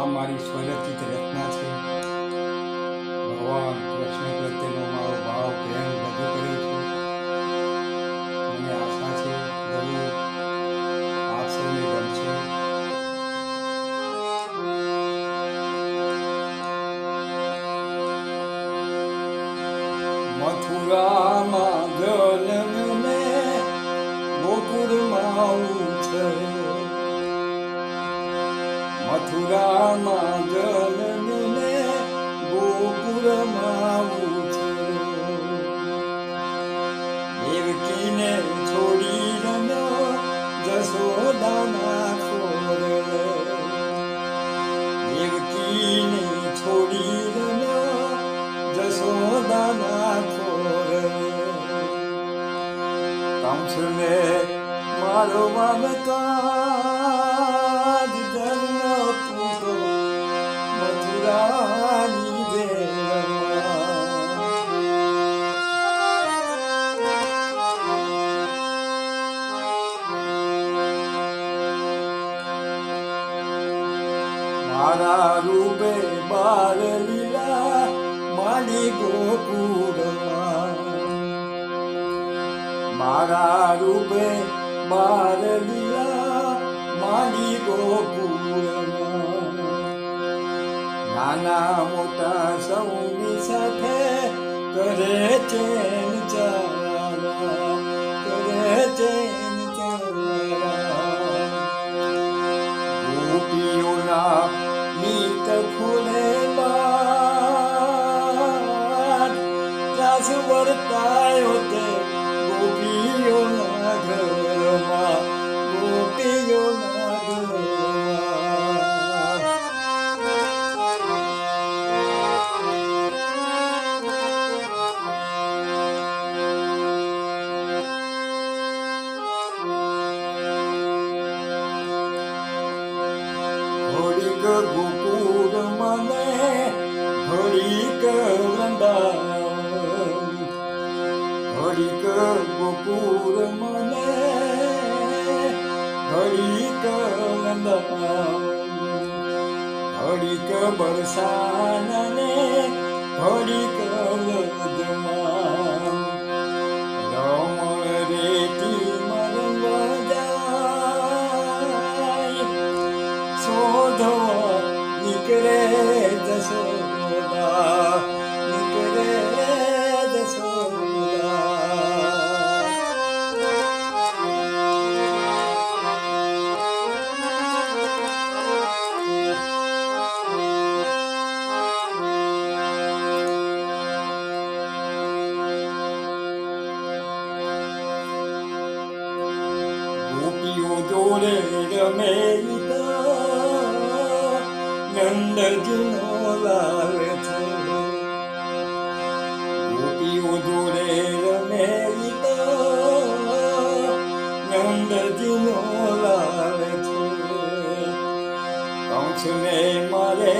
આ મારી સ્વરચિત રચના છે. ભગવાન કૃષ્ણ પ્રત્યેનો મારો ભાવ, પ્રેમ રજૂ કર્યો છું. મને આશા છે જરૂર આપ સૌને ગમશે મથુરામાં જન્મને ગોકુળમાં ઉછળ્યો મથુરામાં જન્મને ગોકુળમાં ઉછળ્યો દેવકીને છોડી રમ્યો જશોદાના ખોરે. દેવકીને છોડી રમ્યો જશોદાના ખોરે. કંસને મારો મમતાજ મારા રૂપે બાર લીલા માલી ગોકુળમાં. મારા રૂપે બાર લીલા માલી ગોકુળમાં. નાના મોટા સૌની સાથે કરે છે કરે ચેન れたよってごきよな車ごきよな車鳥がごくるまね鳥がうんだ ઘડીક ગોકુળ મને ઘડીક ઘડીક બરસાનને ઘડીક વ્રજમાં જોડે રમે નંદજીનો લાલ છે ગોપીઓ જોડે રમે નંદજીનો લાલ છે કંસને મારે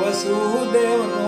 વસુદેવનો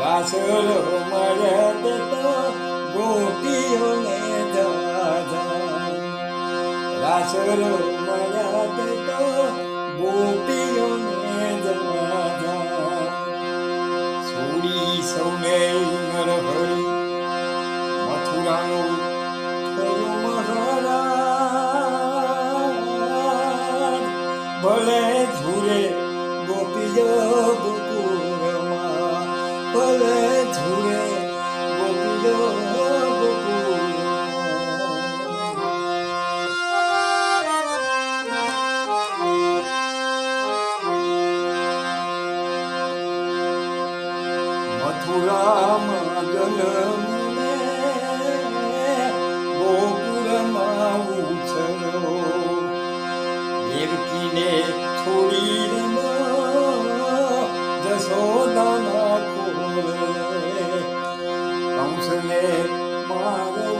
રાસર મળ્યા તે તો ગોપીઓને દાદા રાસર મળ્યા તે તો ગોપીઓને દાદા છોડી સૌને નરહરી મથુરાનો যাও বলে ঝুরে গোপীজ বকুর মা বলে ঝুরে গোপীজ જશોદાના કોલે કંસને મારવા